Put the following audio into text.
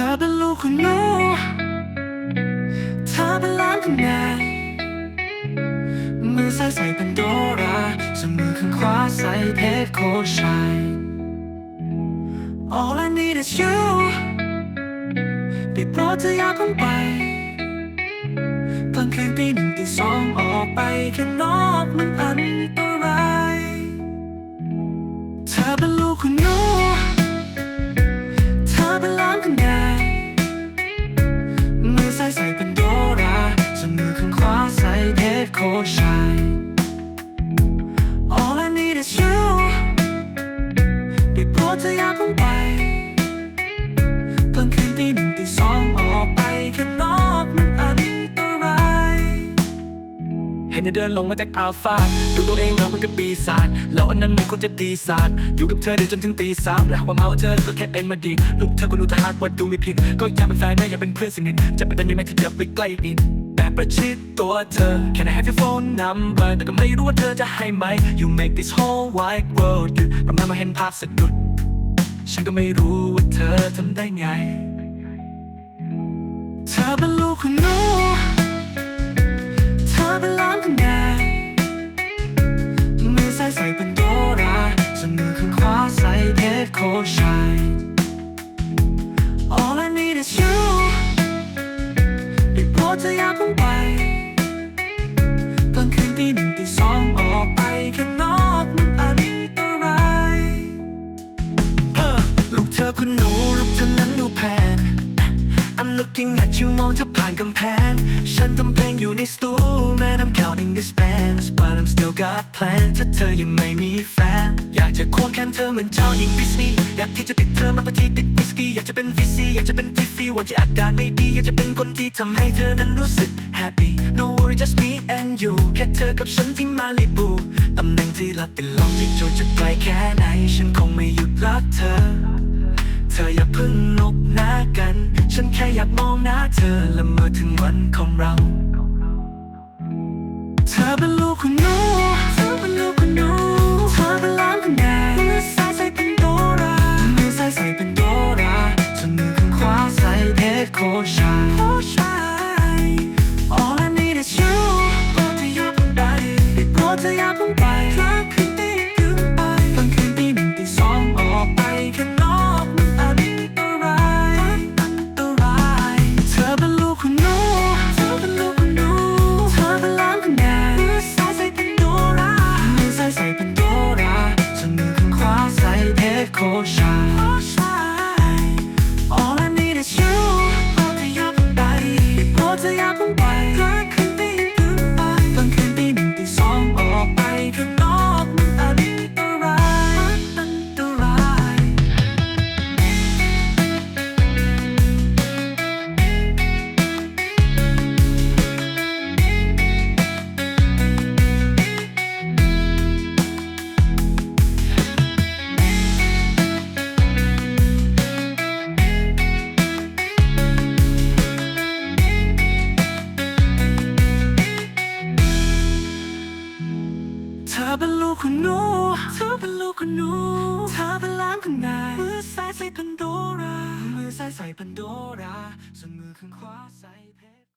เธอเป็นลูกของหนูเธอเป็นล้านของนายมือซ้ายใส่เป็นโดราสมือข้างขวาใส่เพชรโคชัย All I need is you ได้โปรดเธออย่าคงไปตอนคืนตีหนึ่งตีสองออกไปข้างนอกมันอันตรายเธอเป็นลูกของหนู ห็นเธอเดินลงมาจากอัลฟาดูตัวเองเราเป็นกับปีศาจแล้วอันนั้นมันควรจะดีศาสตร์อยู่กับเธอเดี๋ยวจนถึงตีสามและความเมาเธอก็แค่เป็นมาดีลูกเธอก็ดูทหารว่าดูไม่ผิดก็อยากเป็นแฟนนะอยากเป็นเพื่อนสนิทจะเป็นได้ไหมที่จะไปใกล้อินแบบประชิดตัวเธอ Can I have your phone number แต่ก็ไม่รู้ว่าเธอจะให้ไหม You make this whole wide world หยุดประมาณมาเห็นภาพสะดุด ฉันก็ไม่รู้ว่าเธอทำได้ไง เธอเป็นลูกของหนู ได้โปรดเธออยากลงไปตอนคืนตีหนึ่งตีสองออกไปข้างนอกมันอันตรายเออลูกเธอคุณหนูลูกเธอนั้นดูแพง I'm looking at you มองเธอผ่านกำแพง ฉันทำเพลงอยู่ในสตู Man I'm counting this bands but I'm still got plans ถ้าเธอยังไม่มีแฟ อยากจะควงแขนเธอเหมือนเจ้าหญิงดิสนีย์อยากที่จะติดเธอมาปฏิติดวิสกี้อยากจะเป็นฟิซีอยากจะเป็นทิฟฟี่วันที่อาการไม่ดีอยากจะเป็นคนที่ทำให้เธอนั้นรู้สึก happy No worry just me and you แค่เธอกับฉันที่มาลิบูตำแหน่งที่รักเป็นลองที่โจจะไกลแค่ไหน ฉันคงไม่หยุดรักเธอ เธออย่าเพิ่งนบหน้ากัน ฉันแค่อยากมองหน้าเธอและเมื่อถึงวันของเรา เอเป็นลูกหนูเธอเป็นลูกคุณหนูเธอเป็นล้านข้างในมือซ้ายใส่พันโดรา มือซ้ายใส่พันโดรา ส่วนมือข้างขวาใส่เพชร